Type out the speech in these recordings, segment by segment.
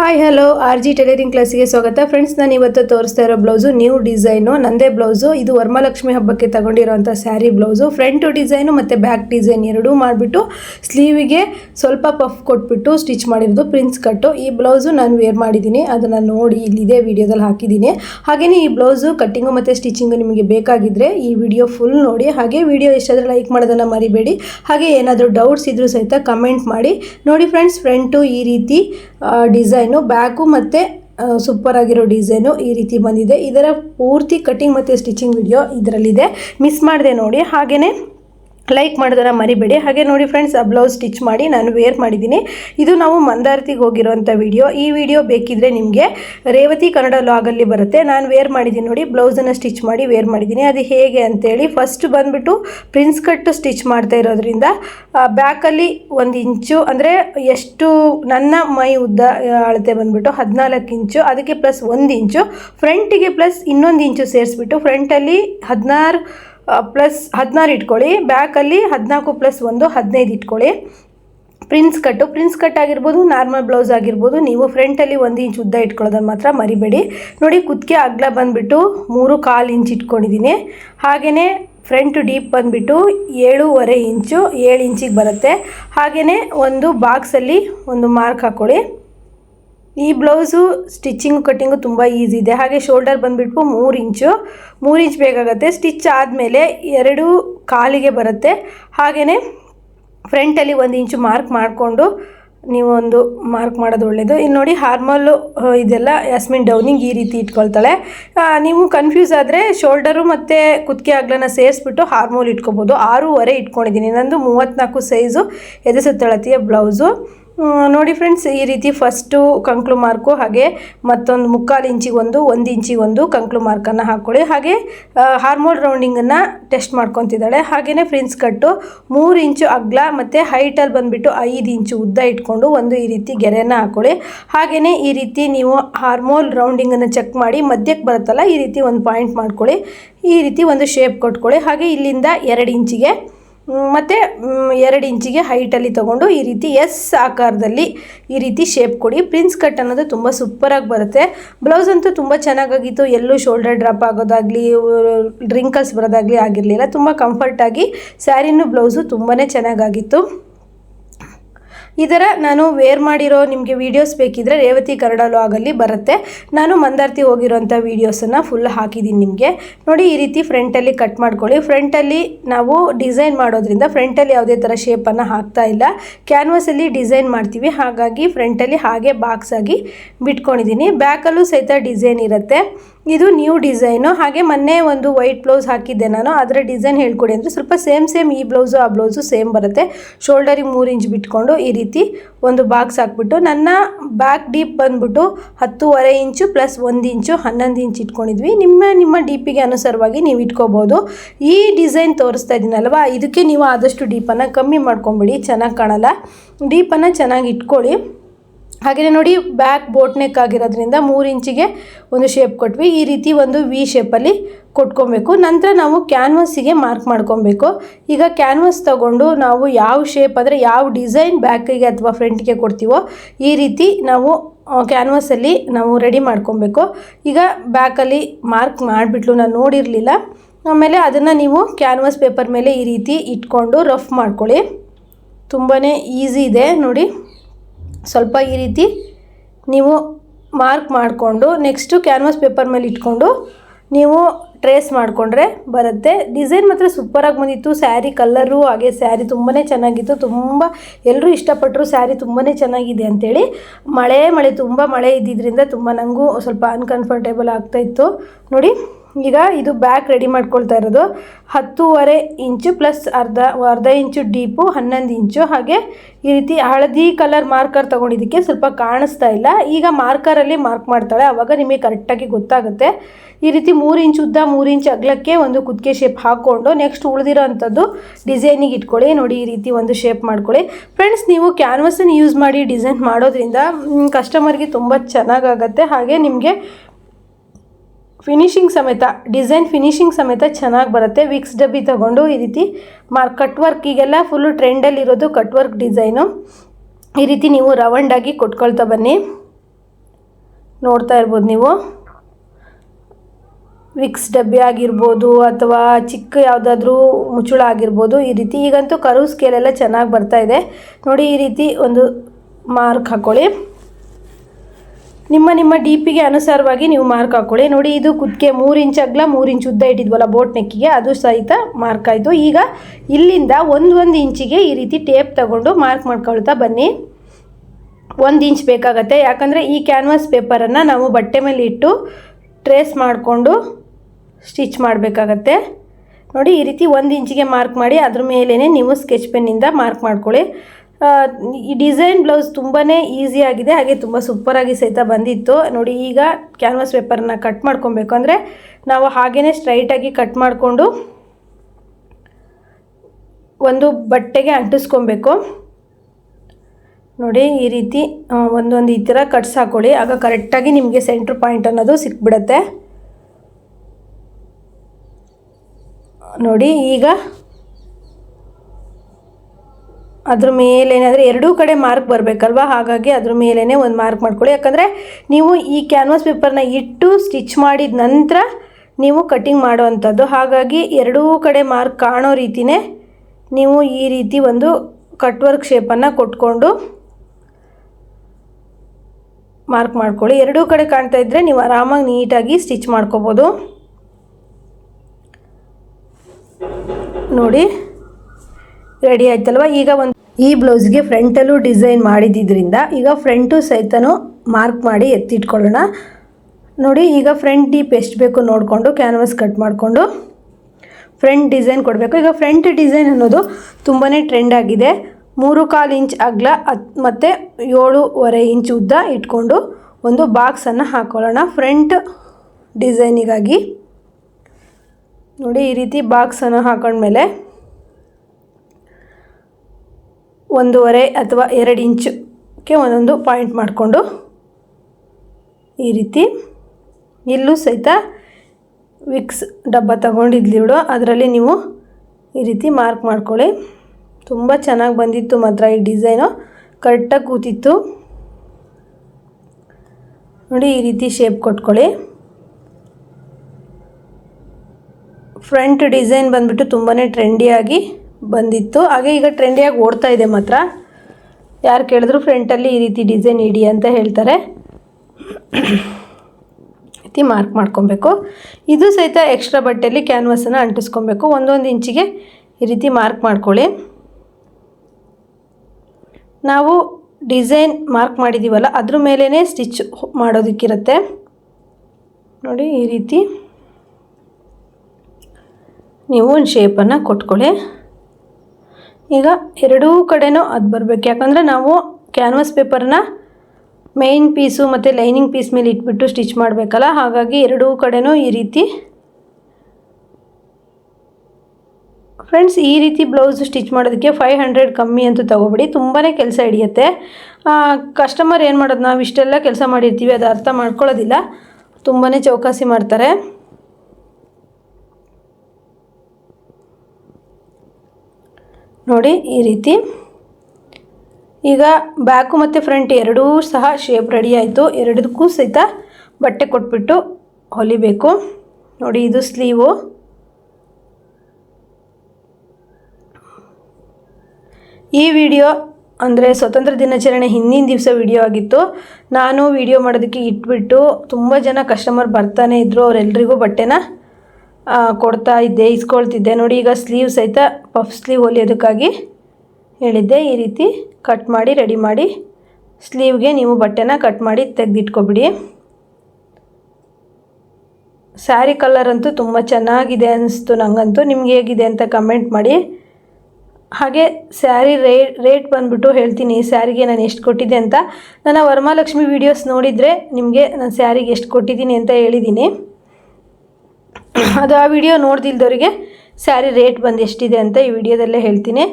Hi hello R G tailoring ಕ್ಲಾಸಿಗೆ ಸ್ವಾಗತ. Friends ನಾನು ಇವತ್ತು ತೋರಿಸ್ತಾ ಇರೋ ಬ್ಲೌಸು ನ್ಯೂ ಡಿಸೈನು ನಂದೇ ಬ್ಲೌಸು ಇದು ವರಮಹಾಲಕ್ಷ್ಮಿ ಹಬ್ಬಕ್ಕೆ ತಗೊಂಡಿರೋಂಥ ಸ್ಯಾರಿ ಬ್ಲೌಸು ಫ್ರಂಟ್ ಡಿಸೈನು ಮತ್ತು ಬ್ಯಾಕ್ ಡಿಸೈನ್ ಎರಡೂ ಮಾಡಿಬಿಟ್ಟು ಸ್ಲೀವಿಗೆ ಸ್ವಲ್ಪ ಪಫ್ ಕೊಟ್ಬಿಟ್ಟು ಸ್ಟಿಚ್ ಮಾಡಿರೋದು ಪ್ರಿನ್ಸ್ ಕಟ್ಟು ಈ ಬ್ಲೌಸು ನಾನು ವೇರ್ ಮಾಡಿದ್ದೀನಿ. ಅದನ್ನು ನೋಡಿ ಇಲ್ಲಿದೆ ವಿಡಿಯೋದಲ್ಲಿ ಹಾಕಿದ್ದೀನಿ. ಹಾಗೆಯೇ ಈ ಬ್ಲೌಸು ಕಟ್ಟಿಂಗು ಮತ್ತು ಸ್ಟಿಚಿಂಗು ನಿಮಗೆ ಬೇಕಾಗಿದ್ದರೆ ಈ ವಿಡಿಯೋ ಫುಲ್ ನೋಡಿ. ಹಾಗೆ ವಿಡಿಯೋ ಎಷ್ಟಾದರೂ ಲೈಕ್ ಮಾಡೋದನ್ನು ಮರಿಬೇಡಿ. ಹಾಗೆ ಏನಾದರೂ ಡೌಟ್ಸ್ ಇದ್ದರೂ ಸಹಿತ ಕಮೆಂಟ್ ಮಾಡಿ. ನೋಡಿ ಫ್ರೆಂಡ್ಸ್ ಫ್ರಂಟು ಈ ರೀತಿ ಡಿಸೈನು ಬ್ಯಾಕು ಮತ್ತು ಸೂಪರ್ ಆಗಿರೋ ಡಿಸೈನು ಈ ರೀತಿ ಬಂದಿದೆ. ಇದರ ಪೂರ್ತಿ ಕಟ್ಟಿಂಗ್ ಮತ್ತು ಸ್ಟಿಚಿಂಗ್ ವಿಡಿಯೋ ಇದರಲ್ಲಿದೆ. ಮಿಸ್ ಮಾಡಿದೆ ನೋಡಿ. ಹಾಗೆಯೇ ಲೈಕ್ ಮಾಡೋದನ್ನು ಮರಿಬೇಡಿ. ಹಾಗೆ ನೋಡಿ ಫ್ರೆಂಡ್ಸ್ ಆ ಬ್ಲೌಸ್ ಸ್ಟಿಚ್ ಮಾಡಿ ನಾನು ವೇರ್ ಮಾಡಿದ್ದೀನಿ. ಇದು ನಾವು ಮಂದಾರ್ತಿಗೆ ಹೋಗಿರೋಂಥ ವಿಡಿಯೋ ಈ ವಿಡಿಯೋ ಬೇಕಿದ್ರೆ ನಿಮಗೆ ರೇವತಿ ಕನ್ನಡ ಲಾಗಲ್ಲಿ ಬರುತ್ತೆ. ನಾನು ವೇರ್ ಮಾಡಿದ್ದೀನಿ ನೋಡಿ ಬ್ಲೌಸನ್ನು ಸ್ಟಿಚ್ ಮಾಡಿ ವೇರ್ ಮಾಡಿದ್ದೀನಿ. ಅದು ಹೇಗೆ ಅಂತೇಳಿ ಫಸ್ಟ್ ಬಂದುಬಿಟ್ಟು ಪ್ರಿನ್ಸ್ ಕಟ್ ಸ್ಟಿಚ್ ಮಾಡ್ತಾ ಇರೋದ್ರಿಂದ ಬ್ಯಾಕಲ್ಲಿ ಒಂದು ಇಂಚು, ಅಂದರೆ ಎಷ್ಟು ನನ್ನ ಮೈ ಉದ್ದ ಅಳತೆ ಬಂದುಬಿಟ್ಟು ಹದಿನಾಲ್ಕು ಇಂಚು, ಅದಕ್ಕೆ ಪ್ಲಸ್ ಒಂದು ಇಂಚು ಫ್ರಂಟಿಗೆ ಪ್ಲಸ್ ಇನ್ನೊಂದು ಇಂಚು ಸೇರಿಸ್ಬಿಟ್ಟು ಫ್ರಂಟಲ್ಲಿ ಹದಿನಾರು ಪ್ಲಸ್ ಹದಿನಾರು ಇಟ್ಕೊಳ್ಳಿ. ಬ್ಯಾಕಲ್ಲಿ ಹದಿನಾಲ್ಕು ಪ್ಲಸ್ ಒಂದು, ಹದಿನೈದು ಇಟ್ಕೊಳ್ಳಿ. ಪ್ರಿನ್ಸ್ ಕಟ್ಟು ಪ್ರಿನ್ಸ್ ಕಟ್ ಆಗಿರ್ಬೋದು ನಾರ್ಮಲ್ ಬ್ಲೌಸ್ ಆಗಿರ್ಬೋದು, ನೀವು ಫ್ರಂಟಲ್ಲಿ ಒಂದು ಇಂಚ್ ಉದ್ದ ಇಟ್ಕೊಳ್ಳೋದನ್ನು ಮಾತ್ರ ಮರಿಬೇಡಿ. ನೋಡಿ ಕುತ್ತಿಗೆ ಅಗ್ಲ ಬಂದುಬಿಟ್ಟು ಮೂರು ಕಾಲು ಇಂಚ್ ಇಟ್ಕೊಂಡಿದ್ದೀನಿ ಹಾಗೆಯೇ ಫ್ರಂಟ್ ಡೀಪ್ ಬಂದುಬಿಟ್ಟು ಏಳೂವರೆ ಇಂಚು ಏಳು ಇಂಚಿಗೆ ಬರುತ್ತೆ. ಹಾಗೆಯೇ ಒಂದು ಬಾಕ್ಸಲ್ಲಿ ಒಂದು ಮಾರ್ಕ್ ಹಾಕ್ಕೊಳ್ಳಿ ಈ ಬ್ಲೌಸು ಸ್ಟಿಚ್ಚಿಂಗು, ಕಟ್ಟಿಂಗು ತುಂಬ ಈಸಿ ಇದೆ. ಹಾಗೆ ಶೋಲ್ಡರ್ ಬಂದುಬಿಟ್ಟು ಮೂರು ಇಂಚು, ಮೂರು ಇಂಚ್ ಬೇಕಾಗುತ್ತೆ. ಸ್ಟಿಚ್ ಆದಮೇಲೆ ಎರಡು ಕಾಲಿಗೆ ಬರುತ್ತೆ. ಹಾಗೆಯೇ ಫ್ರಂಟಲ್ಲಿ ಒಂದು ಇಂಚು ಮಾರ್ಕ್ ಮಾಡಿಕೊಂಡು ಒಂದು ಮಾರ್ಕ್ ಮಾಡೋದು ಒಳ್ಳೆಯದು ಇಲ್ಲಿ ನೋಡಿ ಹಾರ್ಮಲ್ಲು ಇದೆಲ್ಲ ಯಾಸ್ಮಿನ್ ಡೌನಿಂಗ್ ಈ ರೀತಿ ಇಟ್ಕೊಳ್ತಾಳೆ. ನೀವು ಕನ್ಫ್ಯೂಸ್ ಆದರೆ ಶೋಲ್ಡರು ಮತ್ತು ಕುತ್ತಿಗೆ ಅಗ್ಲನ ಸೇರಿಸ್ಬಿಟ್ಟು ಹಾರ್ಮೋಲ್ ಇಟ್ಕೊಬೋದು. ಆರೂವರೆ ಇಟ್ಕೊಂಡಿದ್ದೀನಿ. ನಂದು ಮೂವತ್ತ್ನಾಲ್ಕು ಸೈಜು ಎದೆ ಸುತ್ತಳತೆಯ ಬ್ಲೌಸು. ನೋಡಿ ಫ್ರೆಂಡ್ಸ್ ಈ ರೀತಿ ಫಸ್ಟು ಕಂಕ್ಳು ಮಾರ್ಕು ಹಾಗೆ ಮತ್ತೊಂದು ಮುಕ್ಕಾಲು ಇಂಚಿಗೊಂದು ಒಂದು ಇಂಚಿಗೊಂದು ಕಂಕ್ಳು ಮಾರ್ಕನ್ನು ಹಾಕ್ಕೊಳ್ಳಿ ಹಾಗೆ ಹಾರ್ಮೋಲ್ ರೌಂಡಿಂಗನ್ನು ಟೆಸ್ಟ್ ಮಾಡ್ಕೊತಿದ್ದಾಳೆ. ಹಾಗೆಯೇ ಫ್ರಿನ್ಸ್ ಕಟ್ಟು ಮೂರು ಇಂಚು ಅಗ್ಲ ಮತ್ತು ಹೈಟಲ್ಲಿ ಬಂದುಬಿಟ್ಟು ಐದು ಇಂಚು ಉದ್ದ ಇಟ್ಕೊಂಡು ಒಂದು ಈ ರೀತಿ ಗೆರೆಯನ್ನು ಹಾಕ್ಕೊಳ್ಳಿ ಹಾಗೆಯೇ ಈ ರೀತಿ ನೀವು ಹಾರ್ಮೋಲ್ ರೌಂಡಿಂಗನ್ನು ಚೆಕ್ ಮಾಡಿ ಮಧ್ಯಕ್ಕೆ ಬರುತ್ತಲ್ಲ, ಈ ರೀತಿ ಒಂದು ಪಾಯಿಂಟ್ ಮಾಡ್ಕೊಳ್ಳಿ. ಈ ರೀತಿ ಒಂದು ಶೇಪ್ ಕೊಟ್ಕೊಳ್ಳಿ. ಹಾಗೆ ಇಲ್ಲಿಂದ ಎರಡು ಇಂಚಿಗೆ ಮತ್ತು ಎರಡು ಇಂಚಿಗೆ ಹೈಟಲ್ಲಿ ತೊಗೊಂಡು ಈ ರೀತಿ ಎಸ್ ಆಕಾರದಲ್ಲಿ ಈ ರೀತಿ ಶೇಪ್ ಕೊಡಿ. ಪ್ರಿನ್ಸ್ ಕಟ್ ಅನ್ನೋದು ತುಂಬ ಸೂಪರಾಗಿ ಬರುತ್ತೆ. ಬ್ಲೌಸ್ ಅಂತೂ ತುಂಬ ಚೆನ್ನಾಗಾಗಿತ್ತು. ಎಲ್ಲೂ ಶೋಲ್ಡರ್ ಡ್ರಾಪ್ ಆಗೋದಾಗಲಿ ರಿಂಕಲ್ಸ್ ಬರೋದಾಗಲಿ ಆಗಿರಲಿಲ್ಲ. ತುಂಬ ಕಂಫರ್ಟಾಗಿ ಸ್ಯಾರಿನೂ ಬ್ಲೌಸು ತುಂಬಾ ಚೆನ್ನಾಗಾಗಿತ್ತು. ಇದರ ನಾನು ವೇರ್ ಮಾಡಿರೋ ನಿಮಗೆ ವೀಡಿಯೋಸ್ ಬೇಕಿದ್ರೆ ರೇವತಿ ಕನ್ನಡ ಆಗಲಿ ಬರುತ್ತೆ. ನಾನು ಮಂದಾರ್ತಿ ಹೋಗಿರೋಂಥ ವೀಡಿಯೋಸನ್ನು ಫುಲ್ ಹಾಕಿದ್ದೀನಿ ನಿಮಗೆ. ನೋಡಿ ಈ ರೀತಿ ಫ್ರಂಟಲ್ಲಿ ಕಟ್ ಮಾಡ್ಕೊಳ್ಳಿ. ಫ್ರಂಟಲ್ಲಿ ನಾವು ಡಿಸೈನ್ ಮಾಡೋದ್ರಿಂದ ಫ್ರಂಟಲ್ಲಿ ಯಾವುದೇ ಥರ ಶೇಪನ್ನು ಹಾಕ್ತಾ ಇಲ್ಲ. ಕ್ಯಾನ್ವಸಲ್ಲಿ ಡಿಸೈನ್ ಮಾಡ್ತೀವಿ. ಹಾಗಾಗಿ ಫ್ರಂಟಲ್ಲಿ ಹಾಗೆ ಬಾಕ್ಸ್ ಆಗಿ ಬಿಟ್ಕೊಂಡಿದ್ದೀನಿ ಬ್ಯಾಕಲ್ಲೂ ಸಹಿತ ಡಿಸೈನ್ ಇರುತ್ತೆ. ಇದು ನ್ಯೂ ಡಿಸೈನು ಹಾಗೆ ಮೊನ್ನೆ ಒಂದು ವೈಟ್ ಬ್ಲೌಸ್ ಹಾಕಿದ್ದೆ ನಾನು. ಅದರ ಡಿಸೈನ್ ಹೇಳ್ಕೊಡಿ ಅಂದರೆ ಸ್ವಲ್ಪ ಸೇಮ್ ಸೇಮ್ ಈ ಬ್ಲೌಸು ಆ ಬ್ಲೌಸು ಸೇಮ್ ಬರುತ್ತೆ. ಶೋಲ್ಡರಿಗೆ ಮೂರು ಇಂಚ್ ಬಿಟ್ಕೊಂಡು ಈ ರೀತಿ ಒಂದು ಬಾಕ್ಸ್ ಹಾಕ್ಬಿಟ್ಟು, ನನ್ನ ಬ್ಯಾಕ್ ಡೀಪ್ ಬಂದ್ಬಿಟ್ಟು ಹತ್ತೂವರೆ ಇಂಚು ಪ್ಲಸ್ ಒಂದು ಇಂಚು ಹನ್ನೊಂದು ಇಂಚ್ ಇಟ್ಕೊಂಡಿದ್ವಿ. ನಿಮ್ಮ ನಿಮ್ಮ ಡೀಪಿಗೆ ಅನುಸಾರವಾಗಿ ನೀವು ಇಟ್ಕೋಬೋದು. ಈ ಡಿಸೈನ್ ತೋರಿಸ್ತಾ ಇದ್ದೀನಲ್ವ ಇದಕ್ಕೆ ನೀವು ಆದಷ್ಟು ಡೀಪನ್ನು ಕಮ್ಮಿ ಮಾಡ್ಕೊಂಬಿಡಿ. ಚೆನ್ನಾಗಿ ಕಾಣಲ್ಲ. ಡೀಪನ್ನು ಚೆನ್ನಾಗಿ ಇಟ್ಕೊಳ್ಳಿ. ಹಾಗೆಯೇ ನೋಡಿ ಬ್ಯಾಕ್ ಬೋಟ್ ನೆಕ್ ಆಗಿರೋದ್ರಿಂದ ಮೂರು ಇಂಚಿಗೆ ಒಂದು ಶೇಪ್ ಕೊಟ್ವಿ. ಈ ರೀತಿ ಒಂದು ವಿ ಶೇಪಲ್ಲಿ ಕೊಟ್ಕೊಬೇಕು. ನಂತರ ನಾವು ಕ್ಯಾನ್ವಸ್ಸಿಗೆ ಮಾರ್ಕ್ ಮಾಡ್ಕೊಬೇಕು. ಈಗ ಕ್ಯಾನ್ವಸ್ ತಗೊಂಡು ನಾವು ಯಾವ ಶೇಪ್ ಅಂದರೆ ಯಾವ ಡಿಸೈನ್ ಬ್ಯಾಕಿಗೆ ಅಥವಾ ಫ್ರಂಟಿಗೆ ಕೊಡ್ತೀವೋ ಈ ರೀತಿ ನಾವು ಕ್ಯಾನ್ವಸಲ್ಲಿ ನಾವು ರೆಡಿ ಮಾಡ್ಕೊಬೇಕು. ಈಗ ಬ್ಯಾಕಲ್ಲಿ ಮಾರ್ಕ್ ಮಾಡಿಬಿಟ್ಲು, ನಾನು ನೋಡಿರಲಿಲ್ಲ. ಆಮೇಲೆ ಅದನ್ನು ನೀವು ಕ್ಯಾನ್ವಸ್ ಪೇಪರ್ ಮೇಲೆ ಈ ರೀತಿ ಇಟ್ಕೊಂಡು ರಫ್ ಮಾಡ್ಕೊಳ್ಳಿ. ತುಂಬಾ ಈಸಿ ಇದೆ, ನೋಡಿ. ಸ್ವಲ್ಪ ಈ ರೀತಿ ನೀವು ಮಾರ್ಕ್ ಮಾಡಿಕೊಂಡು ನೆಕ್ಸ್ಟು ಕ್ಯಾನ್ವಾಸ್ ಪೇಪರ್ ಮೇಲೆ ಇಟ್ಕೊಂಡು ನೀವು ಟ್ರೇಸ್ ಮಾಡಿಕೊಂಡ್ರೆ ಬರುತ್ತೆ. ಡಿಸೈನ್ ಮಾತ್ರ ಸೂಪರಾಗಿ ಬಂದಿತ್ತು. ಸ್ಯಾರಿ ಕಲ್ಲರು, ಹಾಗೆ ಸ್ಯಾರಿ ತುಂಬಾ ಚೆನ್ನಾಗಿತ್ತು. ತುಂಬ ಎಲ್ಲರೂ ಇಷ್ಟಪಟ್ಟರು ಸ್ಯಾರಿ ತುಂಬಾ ಚೆನ್ನಾಗಿದೆ ಅಂತೇಳಿ. ಮಳೆ ಮಳೆ, ತುಂಬ ಮಳೆ ಇದ್ದಿದ್ದರಿಂದ ತುಂಬ ನನಗೂ ಸ್ವಲ್ಪ ಅನ್ಕಂಫರ್ಟೇಬಲ್ ಆಗ್ತಾಯಿತ್ತು ನೋಡಿ. ಈಗ ಇದು ಬ್ಯಾಕ್ ರೆಡಿ ಮಾಡ್ಕೊಳ್ತಾ ಇರೋದು. ಹತ್ತೂವರೆ ಇಂಚು ಪ್ಲಸ್ ಅರ್ಧ ಅರ್ಧ ಇಂಚು ಡೀಪು ಹನ್ನೊಂದು ಇಂಚು. ಹಾಗೆ ಈ ರೀತಿ ಹಳದಿ ಕಲರ್ ಮಾರ್ಕರ್ ತೊಗೊಂಡಿದ್ದಕ್ಕೆ ಸ್ವಲ್ಪ ಕಾಣಿಸ್ತಾ ಇಲ್ಲ. ಈಗ ಮಾರ್ಕರಲ್ಲಿ ಮಾರ್ಕ್ ಮಾಡ್ತಾಳೆ. ಆವಾಗ ನಿಮಗೆ ಕರೆಕ್ಟಾಗಿ ಗೊತ್ತಾಗುತ್ತೆ. ಈ ರೀತಿ ಮೂರು ಇಂಚು ಉದ್ದ, ಮೂರು ಇಂಚು ಅಗಲಕ್ಕೆ ಒಂದು ಕುತ್ತಿಗೆ ಶೇಪ್ ಹಾಕ್ಕೊಂಡು ನೆಕ್ಸ್ಟ್ ಉಳಿದಿರೋ ಅಂಥದ್ದು ಡಿಸೈನಿಗೆ ಇಟ್ಕೊಳ್ಳಿ. ನೋಡಿ ಈ ರೀತಿ ಒಂದು ಶೇಪ್ ಮಾಡ್ಕೊಳ್ಳಿ. ಫ್ರೆಂಡ್ಸ್ ನೀವು ಕ್ಯಾನ್ವಸನ್ನು ಯೂಸ್ ಮಾಡಿ ಡಿಸೈನ್ ಮಾಡೋದ್ರಿಂದ ಕಸ್ಟಮರ್ಗೆ ತುಂಬ ಚೆನ್ನಾಗಾಗತ್ತೆ. ಹಾಗೆ ನಿಮಗೆ ಫಿನಿಶಿಂಗ್ ಸಮೇತ ಡಿಸೈನ್ ಫಿನಿಶಿಂಗ್ ಸಮೇತ ಚೆನ್ನಾಗಿ ಬರುತ್ತೆ. ವಿಕ್ಸ್ ಡಬ್ಬಿ ತೊಗೊಂಡು ಈ ರೀತಿ ಮಾರ್ಕ್ ಕಟ್ ವರ್ಕ್ ಈಗೆಲ್ಲ ಫುಲ್ಲು ಟ್ರೆಂಡಲ್ಲಿರೋದು ಕಟ್ ವರ್ಕ್ ಡಿಸೈನು ಈ ರೀತಿ ನೀವು ರವಂಡಾಗಿ ಕೊಟ್ಕೊಳ್ತಾ ಬನ್ನಿ. ನೋಡ್ತಾ ಇರ್ಬೋದು ನೀವು. ವಿಕ್ಸ್ ಡಬ್ಬಿ ಆಗಿರ್ಬೋದು ಅಥವಾ ಚಿಕ್ಕ ಯಾವುದಾದ್ರೂ ಮುಚ್ಚುಳ ಆಗಿರ್ಬೋದು ಈ ರೀತಿ. ಈಗಂತೂ ಕರು ಸ್ಕೇಲೆಲ್ಲ ಚೆನ್ನಾಗಿ ಬರ್ತಾ ಇದೆ. ನೋಡಿ ಈ ರೀತಿ ಒಂದು ಮಾರ್ಕ್ ಹಾಕ್ಕೊಳ್ಳಿ ನಿಮ್ಮ ನಿಮ್ಮ ಡಿ ಪಿಗೆ ಅನುಸಾರವಾಗಿ ನೀವು ಮಾರ್ಕ್ ಹಾಕ್ಕೊಳ್ಳಿ ನೋಡಿ, ಇದು ಕುತ್ತಿಗೆ ಮೂರು ಇಂಚ್ ಅಗ್ಲ ಮೂರು ಇಂಚ್ ಉದ್ದ ಇಟ್ಟಿದ್ವಲ್ಲ ಬೋಟ್ ನೆಕ್ಕಿಗೆ, ಅದು ಸಹಿತ ಮಾರ್ಕ್ ಆಯಿತು. ಈಗ ಇಲ್ಲಿಂದ ಒಂದು ಒಂದು ಇಂಚಿಗೆ ಈ ರೀತಿ ಟೇಪ್ ತಗೊಂಡು ಮಾರ್ಕ್ ಮಾಡ್ಕೊಳ್ತಾ ಬನ್ನಿ. ಒಂದು ಇಂಚ್ ಬೇಕಾಗತ್ತೆ. ಯಾಕಂದರೆ ಈ ಕ್ಯಾನ್ವಾಸ್ ಪೇಪರನ್ನು ನಾವು ಬಟ್ಟೆ ಮೇಲೆ ಇಟ್ಟು ಟ್ರೇಸ್ ಮಾಡಿಕೊಂಡು ಸ್ಟಿಚ್ ಮಾಡಬೇಕಾಗತ್ತೆ. ನೋಡಿ, ಈ ರೀತಿ ಒಂದು ಇಂಚಿಗೆ ಮಾರ್ಕ್ ಮಾಡಿ, ಅದ್ರ ಮೇಲೇ ನೀವು ಸ್ಕೆಚ್ ಪೆನ್ನಿಂದ ಮಾರ್ಕ್ ಮಾಡ್ಕೊಳ್ಳಿ. ಈ ಡಿಸೈನ್ ಬ್ಲೌಸ್ ತುಂಬಾ ಈಸಿ ಆಗಿದೆ, ಹಾಗೆ ತುಂಬ ಸೂಪರಾಗಿ ಸಹಿತ ಬಂದಿತ್ತು. ನೋಡಿ, ಈಗ ಕ್ಯಾನ್ವಾಸ್ ಪೇಪರನ್ನ ಕಟ್ ಮಾಡ್ಕೊಬೇಕು ಅಂದರೆ ನಾವು ಹಾಗೆಯೇ ಸ್ಟ್ರೈಟಾಗಿ ಕಟ್ ಮಾಡಿಕೊಂಡು ಒಂದು ಬಟ್ಟೆಗೆ ಅಂಟಿಸ್ಕೊಬೇಕು. ನೋಡಿ, ಈ ರೀತಿ ಒಂದೊಂದು ಈ ಥರ ಕಟ್ಸ್ ಹಾಕೊಳ್ಳಿ. ಆಗ ಕರೆಕ್ಟಾಗಿ ನಿಮಗೆ ಸೆಂಟ್ರ್ ಪಾಯಿಂಟ್ ಅನ್ನೋದು ಸಿಕ್ಬಿಡುತ್ತೆ. ನೋಡಿ, ಈಗ ಅದ್ರ ಮೇಲೆ ಏನಾದರೆ ಎರಡೂ ಕಡೆ ಮಾರ್ಕ್ ಬರಬೇಕಲ್ವಾ? ಹಾಗಾಗಿ ಅದ್ರ ಮೇಲೇ ಒಂದು ಮಾರ್ಕ್ ಮಾಡ್ಕೊಳ್ಳಿ. ಯಾಕಂದರೆ ನೀವು ಈ ಕ್ಯಾನ್ವಾಸ್ ಪೇಪರ್ನ ಇಟ್ಟು ಸ್ಟಿಚ್ ಮಾಡಿದ ನಂತರ ನೀವು ಕಟ್ಟಿಂಗ್ ಮಾಡುವಂಥದ್ದು. ಹಾಗಾಗಿ ಎರಡೂ ಕಡೆ ಮಾರ್ಕ್ ಕಾಣೋ ರೀತಿಯೇ ನೀವು ಈ ರೀತಿ ಒಂದು ಕಟ್ ವರ್ಕ್ ಶೇಪನ್ನು ಕೊಟ್ಕೊಂಡು ಮಾರ್ಕ್ ಮಾಡ್ಕೊಳ್ಳಿ. ಎರಡೂ ಕಡೆ ಕಾಣ್ತಾ ಇದ್ದರೆ ನೀವು ಆರಾಮಾಗಿ ನೀಟಾಗಿ ಸ್ಟಿಚ್ ಮಾಡ್ಕೋಬೋದು. ನೋಡಿ ರೆಡಿ ಆಯ್ತಲ್ವ? ಈಗ ಒಂದು ಈ ಬ್ಲೌಸ್ಗೆ ಫ್ರಂಟಲ್ಲೂ ಡಿಸೈನ್ ಮಾಡಿದ್ದಿದ್ರಿಂದ ಈಗ ಫ್ರಂಟು ಸಹಿತನೂ ಮಾರ್ಕ್ ಮಾಡಿ ಎತ್ತಿಟ್ಕೊಳ್ಳೋಣ. ನೋಡಿ, ಈಗ ಫ್ರಂಟ್ ಡೀಪ್ ಎಷ್ಟು ಬೇಕು ನೋಡಿಕೊಂಡು ಕ್ಯಾನ್ವಾಸ್ ಕಟ್ ಮಾಡಿಕೊಂಡು ಫ್ರಂಟ್ ಡಿಸೈನ್ ಕೊಡಬೇಕು. ಈಗ ಫ್ರಂಟ್ ಡಿಸೈನ್ ಅನ್ನೋದು ತುಂಬಾ ಟ್ರೆಂಡ್ ಆಗಿದೆ. ಮೂರು ಕಾಲು ಇಂಚ್ ಅಗಲ ಹತ್ ಮತ್ತು ಏಳೂವರೆ ಇಂಚ್ ಉದ್ದ ಇಟ್ಕೊಂಡು ಒಂದು ಬಾಕ್ಸನ್ನು ಹಾಕೊಳ್ಳೋಣ ಫ್ರಂಟ್ ಡಿಸೈನಿಗಾಗಿ. ನೋಡಿ, ಈ ರೀತಿ ಬಾಕ್ಸನ್ನು ಹಾಕೊಂಡ್ಮೇಲೆ ಒಂದೂವರೆ ಅಥವಾ ಎರಡು ಇಂಚುಕ್ಕೆ ಒಂದೊಂದು ಪಾಯಿಂಟ್ ಮಾಡಿಕೊಂಡು ಈ ರೀತಿ ಇಲ್ಲೂ ಸಹಿತ ವಿಕ್ಸ್ ಡಬ್ಬ ತಗೊಂಡಿದ್ಲಿ ಅದರಲ್ಲಿ ನೀವು ಈ ರೀತಿ ಮಾರ್ಕ್ ಮಾಡ್ಕೊಳ್ಳಿ. ತುಂಬ ಚೆನ್ನಾಗಿ ಬಂದಿತ್ತು ಮಾತ್ರ ಈ ಡಿಸೈನು. ಕರೆಕ್ಟಾಗಿ ಕೂತಿತ್ತು. ನೋಡಿ ಈ ರೀತಿ ಶೇಪ್ ಕೊಟ್ಕೊಳ್ಳಿ. ಫ್ರಂಟ್ ಡಿಸೈನ್ ಬಂದುಬಿಟ್ಟು ತುಂಬಾ ಟ್ರೆಂಡಿಯಾಗಿ ಬಂದಿತ್ತು. ಹಾಗೆ ಈಗ ಟ್ರೆಂಡಿಯಾಗಿ ಓಡ್ತಾ ಇದೆ ಮಾತ್ರ. ಯಾರು ಕೇಳಿದ್ರು ಫ್ರಂಟಲ್ಲಿ ಈ ರೀತಿ ಡಿಸೈನ್ ಇಡಿ ಅಂತ ಹೇಳ್ತಾರೆ. ರೀತಿ ಮಾರ್ಕ್ ಮಾಡ್ಕೊಬೇಕು. ಇದು ಸಹಿತ ಎಕ್ಸ್ಟ್ರಾ ಬಟ್ಟೆಯಲ್ಲಿ ಕ್ಯಾನ್ವಸನ್ನು ಅಂಟಿಸ್ಕೊಬೇಕು. ಒಂದೊಂದು ಇಂಚಿಗೆ ಈ ರೀತಿ ಮಾರ್ಕ್ ಮಾಡ್ಕೊಳ್ಳಿ. ನಾವು ಡಿಸೈನ್ ಮಾರ್ಕ್ ಮಾಡಿದ್ದೀವಲ್ಲ ಅದ್ರ ಮೇಲೇ ಸ್ಟಿಚ್ ಮಾಡೋದಕ್ಕಿರುತ್ತೆ. ನೋಡಿ ಈ ರೀತಿ. ನೀವು ಒಂದು ಶೇಪನ್ನು ಕೊಟ್ಕೊಳ್ಳಿ. ಈಗ ಎರಡೂ ಕಡೆನೂ ಅದು ಬರಬೇಕು. ಯಾಕಂದರೆ ನಾವು ಕ್ಯಾನ್ವಾಸ್ ಪೇಪರ್ನ ಮೇಯ್ನ್ ಪೀಸು ಮತ್ತು ಲೈನಿಂಗ್ ಪೀಸ್ ಮೇಲೆ ಇಟ್ಬಿಟ್ಟು ಸ್ಟಿಚ್ ಮಾಡಬೇಕಲ್ಲ? ಹಾಗಾಗಿ ಎರಡೂ ಕಡೆನೂ ಈ ರೀತಿ ಫ್ರೆಂಡ್ಸ್ ಈ ರೀತಿ ಬ್ಲೌಸ್ ಸ್ಟಿಚ್ ಮಾಡೋದಕ್ಕೆ ಫೈವ್ ಹಂಡ್ರೆಡ್ ಕಮ್ಮಿ ಅಂತೂ ತೊಗೊಬಿಡಿ. ತುಂಬಾ ಕೆಲಸ ಹಿಡಿಯುತ್ತೆ. ಕಸ್ಟಮರ್ ಏನು ಮಾಡೋದು? ನಾವು ಇಷ್ಟೆಲ್ಲ ಕೆಲಸ ಮಾಡಿರ್ತೀವಿ, ಅದು ಅರ್ಥ ಮಾಡ್ಕೊಳ್ಳೋದಿಲ್ಲ. ತುಂಬಾ ಚೌಕಾಸಿ ಮಾಡ್ತಾರೆ. ನೋಡಿ ಈ ರೀತಿ. ಈಗ ಬ್ಯಾಕು ಮತ್ತು ಫ್ರಂಟ್ ಎರಡೂ ಸಹ ಶೇಪ್ ರೆಡಿ ಆಯಿತು. ಎರಡಕ್ಕೂ ಸಹಿತ ಬಟ್ಟೆ ಕೊಟ್ಬಿಟ್ಟು ಹೊಲಿಬೇಕು. ನೋಡಿ ಇದು ಸ್ಲೀವು ಈ ವಿಡಿಯೋ ಅಂದರೆ ಸ್ವತಂತ್ರ ದಿನಾಚರಣೆ ಹಿಂದಿನ ದಿವಸ ವಿಡಿಯೋ ಆಗಿತ್ತು. ನಾನು ವಿಡಿಯೋ ಮಾಡೋದಕ್ಕೆ ಇಟ್ಬಿಟ್ಟು ತುಂಬ ಜನ ಕಸ್ಟಮರ್ ಬರ್ತಾನೆ ಇದ್ದರು ಅವರೆಲ್ರಿಗೂ ಬಟ್ಟೆನ ಕೊಡ್ತಾ ಇದ್ದೆ, ಇಸ್ಕೊಳ್ತಿದ್ದೆ. ನೋಡಿ, ಈಗ ಸ್ಲೀವ್ ಸಹಿತ ಪಫ್ ಸ್ಲೀವ್ ಹೊಲಿಯೋದಕ್ಕಾಗಿ ಹೇಳಿದ್ದೆ. ಈ ರೀತಿ ಕಟ್ ಮಾಡಿ ರೆಡಿ ಮಾಡಿ ಸ್ಲೀವ್ಗೆ ನೀವು ಬಟ್ಟೆನ ಕಟ್ ಮಾಡಿ ತೆಗೆದಿಟ್ಕೊಬಿಡಿ. ಸ್ಯಾರಿ ಕಲರ್ ಅಂತೂ ತುಂಬ ಚೆನ್ನಾಗಿದೆ ಅನ್ನಿಸ್ತು ನನಗಂತೂ ನಿಮ್ಗೆ ಹೇಗಿದೆ ಅಂತ ಕಮೆಂಟ್ ಮಾಡಿ. ಹಾಗೆ ಸ್ಯಾರಿ ರೇಟ್ ರೇಟ್ ಬಂದುಬಿಟ್ಟು ಹೇಳ್ತೀನಿ. ಸ್ಯಾರಿಗೆ ನಾನು ಎಷ್ಟು ಕೊಟ್ಟಿದ್ದೆ ಅಂತ. ನನ್ನ ವರ್ಮಾಲಕ್ಷ್ಮಿ ವೀಡಿಯೋಸ್ ನೋಡಿದರೆ ನಿಮಗೆ ನಾನು ಸ್ಯಾರಿಗೆ ಎಷ್ಟು ಕೊಟ್ಟಿದ್ದೀನಿ ಅಂತ ಹೇಳಿದ್ದೀನಿ. ಅದು ಆ ವಿಡಿಯೋ ನೋಡ್ದಿಲ್ದವರಿಗೆ ಸ್ಯಾರಿ ರೇಟ್ ಬಂದು ಎಷ್ಟಿದೆ ಅಂತ ಈ ವಿಡಿಯೋದಲ್ಲೇ ಹೇಳ್ತೀನಿ.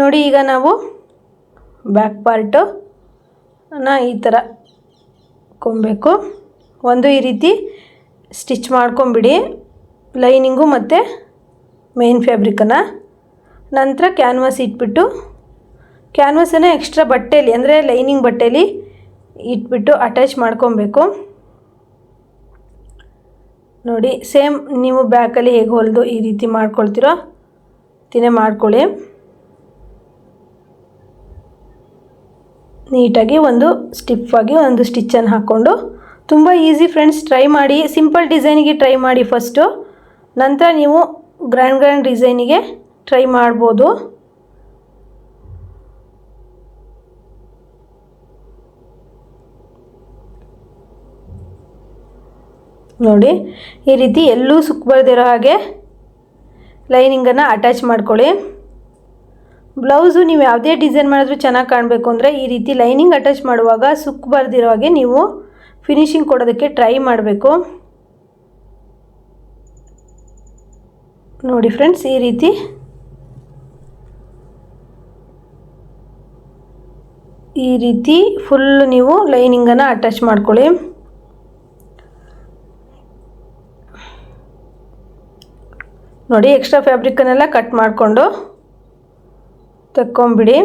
ನೋಡಿ ಈಗ ನಾವು ಬ್ಯಾಕ್ ಪಾರ್ಟು ನ ಈ ಥರ ಕೊಂಬೇಕು ಒಂದು ಈ ರೀತಿ ಸ್ಟಿಚ್ ಮಾಡ್ಕೊಂಬಿಡಿ. ಲೈನಿಂಗು ಮತ್ತು ಮೇನ್ ಫ್ಯಾಬ್ರಿಕನ್ನು ನಂತರ ಕ್ಯಾನ್ವಾಸ್ ಇಟ್ಬಿಟ್ಟು ಕ್ಯಾನ್ವಸನ್ನು ಎಕ್ಸ್ಟ್ರಾ ಬಟ್ಟೆಯಲ್ಲಿ ಅಂದರೆ ಲೈನಿಂಗ್ ಬಟ್ಟೆಯಲ್ಲಿ ಇಟ್ಬಿಟ್ಟು ಅಟ್ಯಾಚ್ ಮಾಡ್ಕೊಬೇಕು. ನೋಡಿ ಸೇಮ್ ನೀವು ಬ್ಯಾಕಲ್ಲಿ ಹೇಗೆ ಹೊಲಿದು ಈ ರೀತಿ ಮಾಡ್ಕೊಳ್ತೀರೋ ತಿನ್ನೇ ಮಾಡ್ಕೊಳ್ಳಿ. ನೀಟಾಗಿ ಒಂದು ಸ್ಟಿಫಾಗಿ ಒಂದು ಸ್ಟಿಚ್ಚನ್ನು ಹಾಕ್ಕೊಂಡು, ತುಂಬ ಈಸಿ ಫ್ರೆಂಡ್ಸ್ ಟ್ರೈ ಮಾಡಿ ಸಿಂಪಲ್ ಡಿಸೈನಿಗೆ ಟ್ರೈ ಮಾಡಿ ಫಸ್ಟು ನಂತರ ನೀವು ಗ್ರ್ಯಾಂಡ್ ಗ್ರ್ಯಾಂಡ್ ಡಿಸೈನಿಗೆ ಟ್ರೈ ಮಾಡ್ಬೋದು. ನೋಡಿ, ಈ ರೀತಿ ಎಲ್ಲೂ ಸುಕ್ ಬರ್ದಿರೋ ಹಾಗೆ ಲೈನಿಂಗನ್ನು ಅಟ್ಯಾಚ್ ಮಾಡ್ಕೊಳ್ಳಿ. ಬ್ಲೌಸು ನೀವು ಯಾವುದೇ ಡಿಸೈನ್ ಮಾಡಿದ್ರೂ ಚೆನ್ನಾಗಿ ಕಾಣಬೇಕು ಅಂದರೆ ಈ ರೀತಿ ಲೈನಿಂಗ್ ಅಟ್ಯಾಚ್ ಮಾಡುವಾಗ ಸುಕ್ ಬರ್ದಿರೋ ಹಾಗೆ ನೀವು ಫಿನಿಶಿಂಗ್ ಕೊಡೋದಕ್ಕೆ ಟ್ರೈ ಮಾಡಬೇಕು. ನೋಡಿ ಫ್ರೆಂಡ್ಸ್ ಈ ರೀತಿ. ಈ ರೀತಿ ಫುಲ್ ನೀವು ಲೈನಿಂಗನ್ನು ಅಟ್ಯಾಚ್ ಮಾಡ್ಕೊಳ್ಳಿ. ನೋಡಿ ಎಕ್ಸ್ಟ್ರಾ ಫ್ಯಾಬ್ರಿಕ್ಕನ್ನೆಲ್ಲ ಕಟ್ ಮಾಡಿಕೊಂಡು ತಕ್ಕೊಂಬಿಡಿ.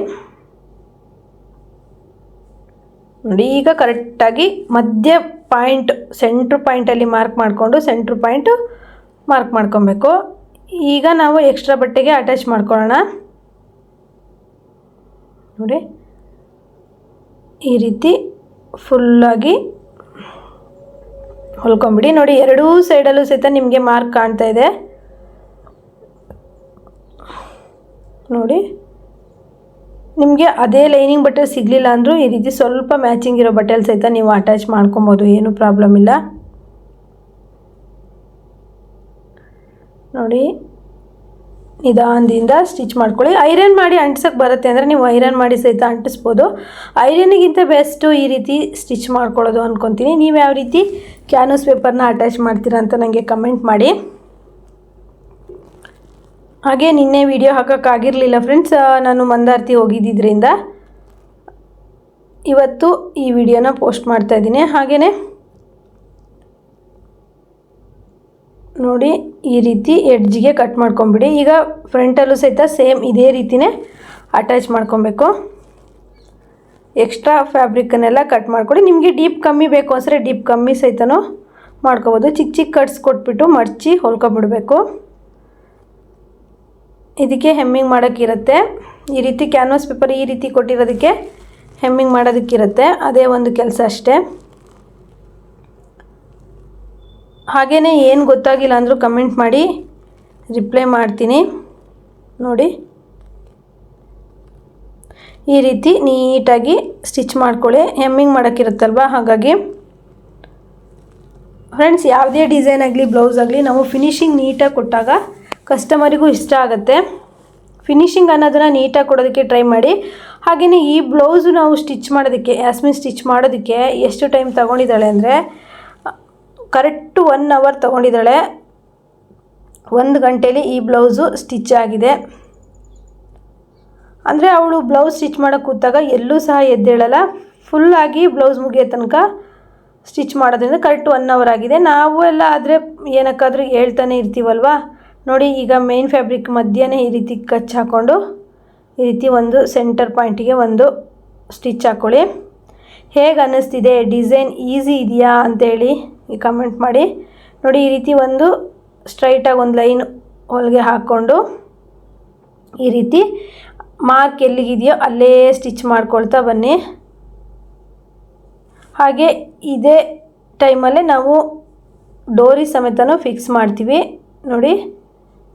ನೋಡಿ ಈಗ ಕರೆಕ್ಟಾಗಿ ಮಧ್ಯ ಪಾಯಿಂಟ್ ಸೆಂಟ್ರ್ ಪಾಯಿಂಟಲ್ಲಿ ಮಾರ್ಕ್ ಮಾಡಿಕೊಂಡು ಸೆಂಟ್ರ್ ಪಾಯಿಂಟು ಮಾರ್ಕ್ ಮಾಡ್ಕೊಬೇಕು. ಈಗ ನಾವು ಎಕ್ಸ್ಟ್ರಾ ಬಟ್ಟೆಗೆ ಅಟ್ಯಾಚ್ ಮಾಡ್ಕೊಳ್ಳೋಣ. ನೋಡಿ ಈ ರೀತಿ ಫುಲ್ಲಾಗಿ ಹೊಲ್ಕೊಂಬಿಡಿ. ನೋಡಿ ಎರಡೂ ಸೈಡಲ್ಲೂ ಸಹಿತ ನಿಮಗೆ ಮಾರ್ಕ್ ಕಾಣ್ತಾ ಇದೆ. ನೋಡಿ. ನಿಮಗೆ ಅದೇ ಲೈನಿಂಗ್ ಬಟ್ಟೆ ಸಿಗಲಿಲ್ಲ ಅಂದರೂ ಈ ರೀತಿ ಸ್ವಲ್ಪ ಮ್ಯಾಚಿಂಗ್ ಇರೋ ಬಟ್ಟೆಲಿ ಸಹಿತ ನೀವು ಅಟ್ಯಾಚ್ ಮಾಡ್ಕೊಬೋದು, ಏನೂ ಪ್ರಾಬ್ಲಮ್ ಇಲ್ಲ. ನೋಡಿ. ನಿಧಾನದಿಂದ ಸ್ಟಿಚ್ ಮಾಡ್ಕೊಳ್ಳಿ. ಐರನ್ ಮಾಡಿ ಅಂಟಿಸೋಕ್ಕೆ ಬರುತ್ತೆ ಅಂದರೆ ನೀವು ಐರನ್ ಮಾಡಿ ಸಹಿತ ಅಂಟಿಸ್ಬೋದು. ಐರನ್ಗಿಂತ ಬೆಸ್ಟು ಈ ರೀತಿ ಸ್ಟಿಚ್ ಮಾಡ್ಕೊಳ್ಳೋದು ಅಂದ್ಕೊತೀನಿ ನೀವು ಯಾವ ರೀತಿ ಕ್ಯಾನ್ವಸ್ ಪೇಪರ್ನ ಅಟ್ಯಾಚ್ ಮಾಡ್ತೀರಾ ಅಂತ ನನಗೆ ಕಮೆಂಟ್ ಮಾಡಿ. ಹಾಗೆ ನಿನ್ನೆ ವಿಡಿಯೋ ಹಾಕೋಕ್ಕಾಗಿರಲಿಲ್ಲ ಫ್ರೆಂಡ್ಸ್ ನಾನು ಮಂದಾರ್ತಿ ಹೋಗಿದ್ದಿದ್ದರಿಂದ ಇವತ್ತು ಈ ವಿಡಿಯೋನ ಪೋಸ್ಟ್ ಮಾಡ್ತಾ ಇದ್ದೀನಿ. ಹಾಗೆಯೇ ನೋಡಿ, ಈ ರೀತಿ ಎಡ್ಜಿಗೆ ಕಟ್ ಮಾಡ್ಕೊಂಬಿಡಿ ಈಗ ಫ್ರಂಟಲ್ಲೂ ಸಹಿತ ಸೇಮ್ ಇದೇ ರೀತಿಯೇ ಅಟ್ಯಾಚ್ ಮಾಡ್ಕೊಬೇಕು. ಎಕ್ಸ್ಟ್ರಾ ಫ್ಯಾಬ್ರಿಕ್ಕನ್ನೆಲ್ಲ ಕಟ್ ಮಾಡ್ಕೊಳ್ಳಿ ನಿಮಗೆ ಡೀಪ್ ಕಮ್ಮಿ ಬೇಕು ಅಂದರೆ ಡೀಪ್ ಕಮ್ಮಿ ಸಹಿತನೂ ಮಾಡ್ಕೋಬೋದು. ಚಿಕ್ಕ ಚಿಕ್ಕ ಕಟ್ಸ್ ಕೊಟ್ಬಿಟ್ಟು ಮಡಚಿ ಹೊಲ್ಕೊಬಿಡ್ಬೇಕು. ಇದಕ್ಕೆ ಹೆಮ್ಮಿಂಗ್ ಮಾಡೋಕ್ಕಿರುತ್ತೆ ಈ ರೀತಿ ಕ್ಯಾನ್ವಾಸ್ ಪೇಪರ್ ಈ ರೀತಿ ಕೊಟ್ಟಿರೋದಕ್ಕೆ ಹೆಮ್ಮಿಂಗ್ ಮಾಡೋದಕ್ಕಿರುತ್ತೆ. ಅದೇ ಒಂದು ಕೆಲಸ ಅಷ್ಟೇ. ಹಾಗೆಯೇ ಏನು ಗೊತ್ತಾಗಿಲ್ಲ ಅಂದರೂ ಕಮೆಂಟ್ ಮಾಡಿ ರಿಪ್ಲೈ ಮಾಡ್ತೀನಿ. ನೋಡಿ. ಈ ರೀತಿ ನೀಟಾಗಿ ಸ್ಟಿಚ್ ಮಾಡ್ಕೊಳ್ಳಿ. ಹೆಮ್ಮಿಂಗ್ ಮಾಡೋಕ್ಕಿರುತ್ತಲ್ವ ಹಾಗಾಗಿ ಫ್ರೆಂಡ್ಸ್ ಯಾವುದೇ ಡಿಸೈನ್ ಆಗಲಿ ಬ್ಲೌಸ್ ಆಗಲಿ, ನಾವು ಫಿನಿಶಿಂಗ್ ನೀಟಾಗಿ ಕೊಟ್ಟಾಗ ಕಸ್ಟಮರಿಗೂ ಇಷ್ಟ ಆಗುತ್ತೆ. ಫಿನಿಶಿಂಗ್ ಅನ್ನೋದನ್ನು ನೀಟಾಗಿ ಕೊಡೋದಕ್ಕೆ ಟ್ರೈ ಮಾಡಿ. ಹಾಗೆಯೇ ಈ ಬ್ಲೌಸು ನಾವು ಸ್ಟಿಚ್ ಮಾಡೋದಕ್ಕೆ, ಯಾಸ್ಮಿನ್ ಸ್ಟಿಚ್ ಮಾಡೋದಕ್ಕೆ ಎಷ್ಟು ಟೈಮ್ ತೊಗೊಂಡಿದ್ದಾಳೆ ಅಂದರೆ, ಕರೆಕ್ಟು ಒನ್ ಅವರ್ ತೊಗೊಂಡಿದ್ದಾಳೆ. ಒಂದು ಗಂಟೇಲಿ ಈ ಬ್ಲೌಸು ಸ್ಟಿಚ್ ಆಗಿದೆ. ಅಂದರೆ ಅವಳು ಬ್ಲೌಸ್ ಸ್ಟಿಚ್ ಮಾಡೋಕ್ಕೆ ಕೂತಾಗ ಎಲ್ಲೂ ಸಹ ಎದ್ದೇಳಲ್ಲ. ಫುಲ್ಲಾಗಿ ಬ್ಲೌಸ್ ಮುಗಿಯೋ ತನಕ ಸ್ಟಿಚ್ ಮಾಡೋದ್ರಿಂದ ಕರೆಕ್ಟ್ ಒನ್ ಅವರ್ ಆಗಿದೆ. ನಾವು ಎಲ್ಲ ಆದರೆ ಏನಕ್ಕಾದರೂ ಹೇಳ್ತಾನೆ ಇರ್ತೀವಲ್ವಾ? ನೋಡಿ, ಈಗ ಮೇನ್ ಫ್ಯಾಬ್ರಿಕ್ ಮಧ್ಯನೇ ಈ ರೀತಿ ಕಚ್ ಹಾಕ್ಕೊಂಡು ಈ ರೀತಿ ಒಂದು ಸೆಂಟರ್ ಪಾಯಿಂಟಿಗೆ ಒಂದು ಸ್ಟಿಚ್ ಹಾಕ್ಕೊಳ್ಳಿ ಹೇಗೆ ಅನ್ನಿಸ್ತಿದೆ? ಡಿಸೈನ್ ಈಸಿ ಇದೆಯಾ ಅಂತೇಳಿ ಕಮೆಂಟ್ ಮಾಡಿ. ನೋಡಿ, ಈ ರೀತಿ ಒಂದು ಸ್ಟ್ರೈಟಾಗಿ ಒಂದು ಲೈನ್ ಹೊಲಿಗೆ ಹಾಕ್ಕೊಂಡು ಈ ರೀತಿ ಮಾರ್ಕ್ ಎಲ್ಲಿಗಿದೆಯೋ ಅಲ್ಲೇ ಸ್ಟಿಚ್ ಮಾಡ್ಕೊಳ್ತಾ ಬನ್ನಿ. ಹಾಗೆ ಇದೇ ಟೈಮಲ್ಲೇ ನಾವು ಡೋರಿ ಸಮೇತನೂ ಫಿಕ್ಸ್ ಮಾಡ್ತೀವಿ. ನೋಡಿ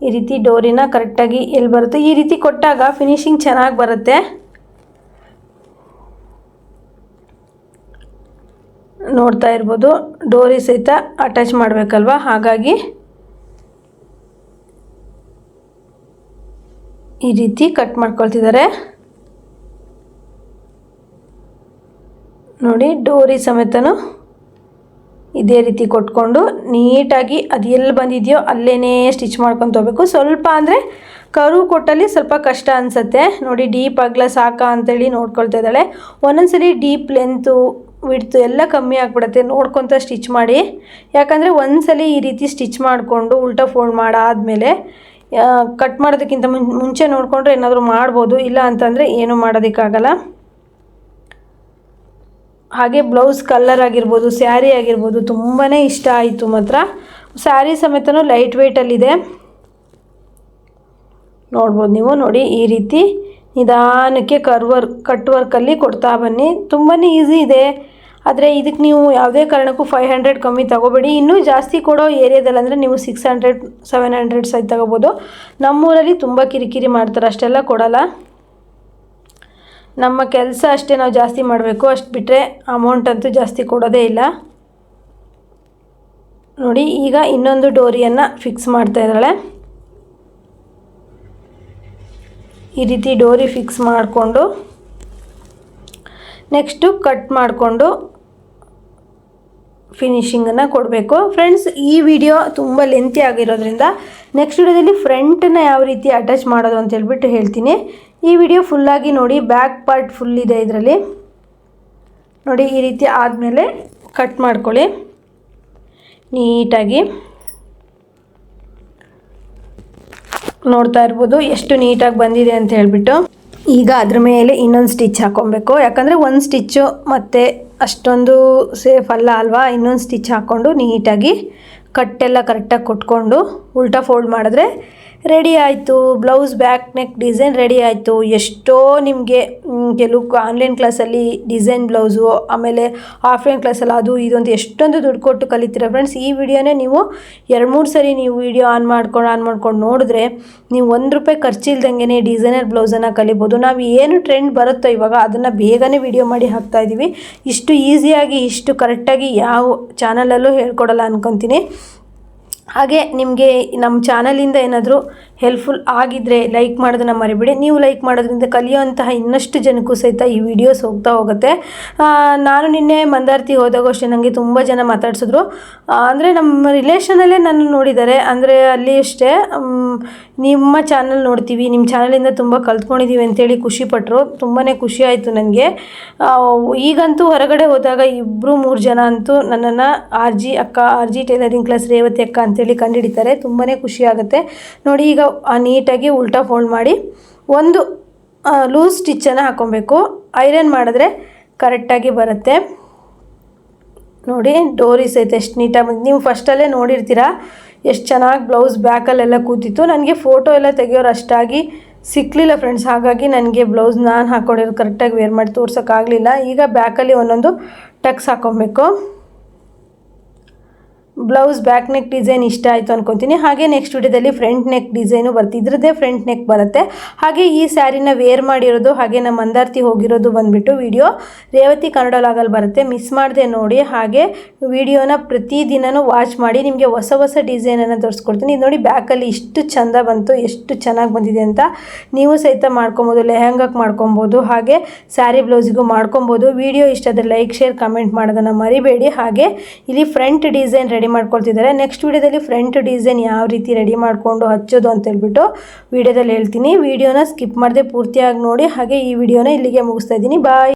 ಈ ರೀತಿ ಡೋರಿನ ಕರೆಕ್ಟಾಗಿ ಎಲ್ಲಿ ಬರುತ್ತೆ? ಈ ರೀತಿ ಕೊಟ್ಟಾಗ ಫಿನಿಶಿಂಗ್ ಚೆನ್ನಾಗಿ ಬರುತ್ತೆ. ನೋಡ್ತಾ ಇರ್ಬೋದು, ಡೋರಿ ಸಹಿತ ಅಟ್ಯಾಚ್ ಮಾಡಬೇಕಲ್ವ? ಹಾಗಾಗಿ ಈ ರೀತಿ ಕಟ್ ಮಾಡ್ಕೊಳ್ತಿದ್ದಾರೆ. ನೋಡಿ, ಡೋರಿ ಸಮೇತನು ಇದೇ ರೀತಿ ಕೊಟ್ಕೊಂಡು ನೀಟಾಗಿ ಅದು ಎಲ್ಲಿ ಬಂದಿದೆಯೋ ಅಲ್ಲೇ ಸ್ಟಿಚ್ ಮಾಡ್ಕೊಂಡು ಹೋಗ್ಬೇಕು ಸ್ವಲ್ಪ ಅಂದರೆ ಕರು ಕೊಟ್ಟಲ್ಲಿ ಸ್ವಲ್ಪ ಕಷ್ಟ ಅನಿಸುತ್ತೆ. ನೋಡಿ ಡೀಪ್ ಆಗಲ ಸಾಕಾ ಅಂತೇಳಿ ನೋಡ್ಕೊಳ್ತಾ ಇದ್ದಾಳೆ. ಒಂದೊಂದ್ಸರಿ ಡೀಪ್ ಲೆಂತು ವಿಡ್ತು ಎಲ್ಲ ಕಮ್ಮಿ ಆಗಿಬಿಡುತ್ತೆ. ನೋಡ್ಕೊತ ಸ್ಟಿಚ್ ಮಾಡಿ. ಯಾಕಂದರೆ ಒಂದ್ಸಲಿ ಈ ರೀತಿ ಸ್ಟಿಚ್ ಮಾಡಿಕೊಂಡು ಉಲ್ಟಾ ಫೋಲ್ಡ್ ಮಾಡಾದಮೇಲೆ ಕಟ್ ಮಾಡೋದಕ್ಕಿಂತ ಮುಂಚೆ ನೋಡಿಕೊಂಡ್ರೆ ಏನಾದರೂ ಮಾಡ್ಬೋದು. ಇಲ್ಲ ಅಂತಂದರೆ ಏನೂ ಮಾಡೋದಕ್ಕಾಗಲ್ಲ. ಹಾಗೆ ಬ್ಲೌಸ್ ಕಲ್ಲರ್ ಆಗಿರ್ಬೋದು ಸ್ಯಾರಿ ಆಗಿರ್ಬೋದು ತುಂಬಾ ಇಷ್ಟ ಆಯಿತು ಮಾತ್ರ. ಸ್ಯಾರಿ ಸಮೇತನೂ ಲೈಟ್ ವೆಯ್ಟಲ್ಲಿದೆ ನೋಡ್ಬೋದು ನೀವು, ನೋಡಿ, ಈ ರೀತಿ ನಿಧಾನಕ್ಕೆ ಕರ್ ವರ್ಕ್ ಕಟ್ ವರ್ಕಲ್ಲಿ ಕೊಡ್ತಾ ಬನ್ನಿ. ತುಂಬಾ ಈಸಿ ಇದೆ. ಆದರೆ ಇದಕ್ಕೆ ನೀವು ಯಾವುದೇ ಕಾರಣಕ್ಕೂ ಫೈವ್ ಹಂಡ್ರೆಡ್ ಕಮ್ಮಿ ತಗೋಬೇಡಿ. ಇನ್ನೂ ಜಾಸ್ತಿ ಕೊಡೋ ಏರಿಯಾದಲ್ಲಿ ಅಂದರೆ ನೀವು six hundred seven hundred size ತಗೋಬೋದು. ನಮ್ಮೂರಲ್ಲಿ ತುಂಬ ಕಿರಿಕಿರಿ ಮಾಡ್ತಾರೆ, ಅಷ್ಟೆಲ್ಲ ಕೊಡಲ್ಲ. ನಮ್ಮ ಕೆಲಸ ಅಷ್ಟೇ ನಾವು ಜಾಸ್ತಿ ಮಾಡಬೇಕು. ಅಷ್ಟು ಬಿಟ್ಟರೆ ಅಮೌಂಟ್ ಅಂತೂ ಜಾಸ್ತಿ ಕೊಡೋದೇ ಇಲ್ಲ. ನೋಡಿ, ಈಗ ಇನ್ನೊಂದು ಡೋರಿಯನ್ನು ಫಿಕ್ಸ್ ಮಾಡ್ತಾ ಇದ್ದಾಳೆ. ಈ ರೀತಿ ಡೋರಿ ಫಿಕ್ಸ್ ಮಾಡಿಕೊಂಡು ನೆಕ್ಸ್ಟು ಕಟ್ ಮಾಡಿಕೊಂಡು ಫಿನಿಶಿಂಗನ್ನು ಕೊಡಬೇಕು. ಫ್ರೆಂಡ್ಸ್ ಈ ವಿಡಿಯೋ ತುಂಬ ಲೆಂತಿ ಆಗಿರೋದ್ರಿಂದ ನೆಕ್ಸ್ಟ್ ವಿಡಿಯೋದಲ್ಲಿ ಫ್ರಂಟನ್ನು ಯಾವ ರೀತಿ ಅಟ್ಯಾಚ್ ಮಾಡೋದು ಅಂತ ಹೇಳ್ಬಿಟ್ಟು ಹೇಳ್ತೀನಿ. ಈ ವಿಡಿಯೋ ಫುಲ್ಲಾಗಿ ನೋಡಿ ಬ್ಯಾಕ್ ಪಾರ್ಟ್ ಫುಲ್ ಇದೆ ಇದರಲ್ಲಿ. ನೋಡಿ, ಈ ರೀತಿ ಆದಮೇಲೆ ಕಟ್ ಮಾಡ್ಕೊಳ್ಳಿ. ನೀಟಾಗಿ. ನೋಡ್ತಾ ಇರ್ಬೋದು ಎಷ್ಟು ನೀಟಾಗಿ ಬಂದಿದೆ ಅಂತ ಹೇಳ್ಬಿಟ್ಟು. ಈಗ ಅದ್ರ ಮೇಲೆ ಇನ್ನೊಂದು ಸ್ಟಿಚ್ ಹಾಕೊಬೇಕು. ಯಾಕಂದರೆ ಒಂದು ಸ್ಟಿಚ್ಚು ಮತ್ತು ಅಷ್ಟೊಂದು ಸೇಫ್ ಅಲ್ಲ ಅಲ್ವಾ? ಇನ್ನೊಂದು ಸ್ಟಿಚ್ ಹಾಕ್ಕೊಂಡು ನೀಟಾಗಿ ಕಟ್ಟೆಲ್ಲ ಕರೆಕ್ಟಾಗಿ ಕೊಟ್ಕೊಂಡು ಉಲ್ಟಾ ಫೋಲ್ಡ್ ಮಾಡಿದ್ರೆ ರೆಡಿ ಆಯಿತು, blouse, back, neck, design ready ಆಯಿತು. ಎಷ್ಟೋ ನಿಮಗೆ ಕೆಲವು ಆನ್ಲೈನ್ ಕ್ಲಾಸಲ್ಲಿ ಡಿಸೈನ್ ಬ್ಲೌಸು, ಆಮೇಲೆ ಆಫ್ಲೈನ್ ಕ್ಲಾಸಲ್ಲಿ ಅದು ಇದೊಂದು ಎಷ್ಟೊಂದು ದುಡ್ಡು ಕೊಟ್ಟು ಕಲಿತೀರ. ಫ್ರೆಂಡ್ಸ್, ಈ ವಿಡಿಯೋನೇ ನೀವು ಎರಡು, ಮೂರು ಸರಿ ನೀವು ವಿಡಿಯೋ ಆನ್ ಮಾಡ್ಕೊಂಡು ಆನ್ ಮಾಡ್ಕೊಂಡು ನೋಡಿದ್ರೆ ನೀವು ಒಂದು ರೂಪಾಯಿ ಖರ್ಚಿಲ್ದಂಗೆ ಡಿಸೈನರ್ ಬ್ಲೌಸನ್ನು ಕಲಿಬೋದು. ನಾವು ಏನು ಟ್ರೆಂಡ್ ಬರುತ್ತೋ ಇವಾಗ ಅದನ್ನು ಬೇಗನೆ ವಿಡಿಯೋ ಮಾಡಿ ಹಾಕ್ತಾಯಿದ್ದೀವಿ ಇಷ್ಟು ಈಸಿಯಾಗಿ, ಇಷ್ಟು ಕರೆಕ್ಟಾಗಿ ಯಾವ ಚಾನಲಲ್ಲೂ ಹೇಳ್ಕೊಡಲ್ಲ ಅನ್ಕೊತೀನಿ. ಹಾಗೆ ನಿಮಗೆ ನಮ್ಮ ಚಾನಲಿಂದ ಏನಾದರೂ ಹೆಲ್ಪ್ಫುಲ್ ಆಗಿದ್ದರೆ ಲೈಕ್ ಮಾಡೋದನ್ನು ಮರಿಬೇಡಿ. ನೀವು ಲೈಕ್ ಮಾಡೋದ್ರಿಂದ ಕಲಿಯುವಂತಹ ಇನ್ನಷ್ಟು ಜನಕ್ಕೂ ಸಹಿತ ಈ ವಿಡಿಯೋಸ್ ಹೋಗ್ತಾ ಹೋಗುತ್ತೆ. ನಾನು ನಿನ್ನೆ ಮಂದಾರ್ತಿ ಹೋದಾಗ ಅಷ್ಟೇ ನನಗೆ ತುಂಬ ಜನ ಮಾತಾಡ್ಸಿದ್ರು. ಅಂದರೆ ನಮ್ಮ ರಿಲೇಷನಲ್ಲೇ ನನ್ನ ನೋಡಿದ್ದಾರೆ. ಅಂದರೆ ಅಲ್ಲಿ ಅಷ್ಟೇ ನಿಮ್ಮ ಚಾನಲ್ ನೋಡ್ತೀವಿ, ನಿಮ್ಮ ಚಾನಲಿಂದ ತುಂಬ ಕಲ್ತ್ಕೊಂಡಿದ್ದೀವಿ ಅಂತೇಳಿ ಖುಷಿಪಟ್ಟರು ತುಂಬಾ ಖುಷಿ ಆಯಿತು ನನಗೆ ಈಗಂತೂ ಹೊರಗಡೆ ಹೋದಾಗ ಇಬ್ಬರು ಮೂರು ಜನ ಅಂತೂ ನನ್ನನ್ನು ಆರ್ ಜಿ ಅಕ್ಕ, R G tailoring class Revathi ಅಕ್ಕ ಅಂತೇಳಿ ಕಂಡುಹಿಡಿತಾರೆ ತುಂಬಾ ಖುಷಿ ಆಗುತ್ತೆ ನೋಡಿ ಈಗ ನೀಟಾಗಿ ಉಲ್ಟಾ ಫೋಲ್ಡ್ ಮಾಡಿ ಒಂದು ಲೂಸ್ ಸ್ಟಿಚ್ಚನ್ನು ಹಾಕ್ಕೊಬೇಕು ಐರನ್ ಮಾಡಿದ್ರೆ ಕರೆಕ್ಟಾಗಿ ಬರುತ್ತೆ. ನೋಡಿ ಡೋರೀಸ್ ಐತೆ ಎಷ್ಟು ನೀಟಾಗಿ ನೀವು ಫಸ್ಟಲ್ಲೇ ನೋಡಿರ್ತೀರಾ, ಎಷ್ಟು ಚೆನ್ನಾಗಿ ಬ್ಲೌಸ್ ಬ್ಯಾಕಲ್ಲೆಲ್ಲ ಕೂತಿತ್ತು. ನನಗೆ ಫೋಟೋ ಎಲ್ಲ ತೆಗಿಯೋರು ಅಷ್ಟಾಗಿ ಸಿಕ್ಕಲಿಲ್ಲ ಫ್ರೆಂಡ್ಸ್ ಹಾಗಾಗಿ ನನಗೆ ಬ್ಲೌಸ್ ನಾನು ಹಾಕ್ಕೊಂಡಿರೋದು ಕರೆಕ್ಟಾಗಿ ವೇರ್ ಮಾಡಿ ತೋರ್ಸೋಕ್ಕಾಗಲಿಲ್ಲ ಈಗ ಬ್ಯಾಕಲ್ಲಿ ಒಂದೊಂದು ಟಕ್ಸ್ ಹಾಕ್ಕೊಬೇಕು ಬ್ಲೌಸ್ ಬ್ಯಾಕ್ ನೆಕ್ ಡಿಸೈನ್ ಇಷ್ಟ ಆಯಿತು ಅನ್ಕೊತೀನಿ. ಹಾಗೆ ನೆಕ್ಸ್ಟ್ ವಿಡಿಯೋದಲ್ಲಿ ಫ್ರಂಟ್ ನೆಕ್ ಡಿಸೈನು ಬರುತ್ತೆ ಇದ್ರದ್ದೇ ಫ್ರಂಟ್ ನೆಕ್ ಬರುತ್ತೆ. ಹಾಗೆ ಈ ಸ್ಯಾರಿನ ವೇರ್ ಮಾಡಿರೋದು ಹಾಗೆ ನಮ್ಮ ಮಂದಾರ್ತಿ ಹೋಗಿರೋದು ಬಂದುಬಿಟ್ಟು ವಿಡಿಯೋ. ರೇವತಿ ಕನ್ನಡ ಲಾಗಲ್ಲಿ ಬರುತ್ತೆ. ಮಿಸ್ ಮಾಡದೆ ನೋಡಿ. ಹಾಗೆ ವಿಡಿಯೋನ ಪ್ರತಿದಿನವೂ ವಾಚ್ ಮಾಡಿ ನಿಮಗೆ ಹೊಸ ಹೊಸ ಡಿಸೈನನ್ನು ತೋರಿಸ್ಕೊಡ್ತೀನಿ. ಇದು ನೋಡಿ ಬ್ಯಾಕಲ್ಲಿ ಇಷ್ಟು ಚಂದ ಬಂತು, ಎಷ್ಟು ಚೆನ್ನಾಗಿ ಬಂದಿದೆ ಅಂತ. ನೀವು ಸಹಿತ ಮಾಡ್ಕೊಬೋದು ಲೆಹಂಗಕ್ಕೆ ಮಾಡ್ಕೊಬೋದು, ಹಾಗೆ ಸ್ಯಾರಿ ಬ್ಲೌಸಿಗೂ ಮಾಡ್ಕೊಬೋದು. ವಿಡಿಯೋ ಇಷ್ಟ ಆದರೆ ಲೈಕ್ ಶೇರ್ ಕಮೆಂಟ್ ಮಾಡೋದನ್ನು ಮರಿಬೇಡಿ. ಹಾಗೆ ಇಲ್ಲಿ ಫ್ರಂಟ್ ಡಿಸೈನ್ ರೆಡಿ ಮಾಡ್ಕೊಳ್ತಿದ್ದಾರೆ. ನೆಕ್ಸ್ಟ್ ವಿಡಿಯೋದಲ್ಲಿ ಫ್ರಂಟ್ ಡಿಸೈನ್ ಯಾವ ರೀತಿ ರೆಡಿ ಮಾಡಿಕೊಂಡು ಹಚ್ಚೋದು ಅಂತ ಹೇಳ್ಬಿಟ್ಟು ವಿಡಿಯೋದಲ್ಲಿ ಹೇಳ್ತೀನಿ. ವೀಡಿಯೋನ ಸ್ಕಿಪ್ ಮಾಡದೆ ಪೂರ್ತಿಯಾಗಿ ನೋಡಿ. ಹಾಗೆ ಈ ವಿಡಿಯೋನ ಇಲ್ಲಿಗೆ ಮುಗಿಸ್ತಾ ಇದ್ದೀನಿ. ಬಾಯ್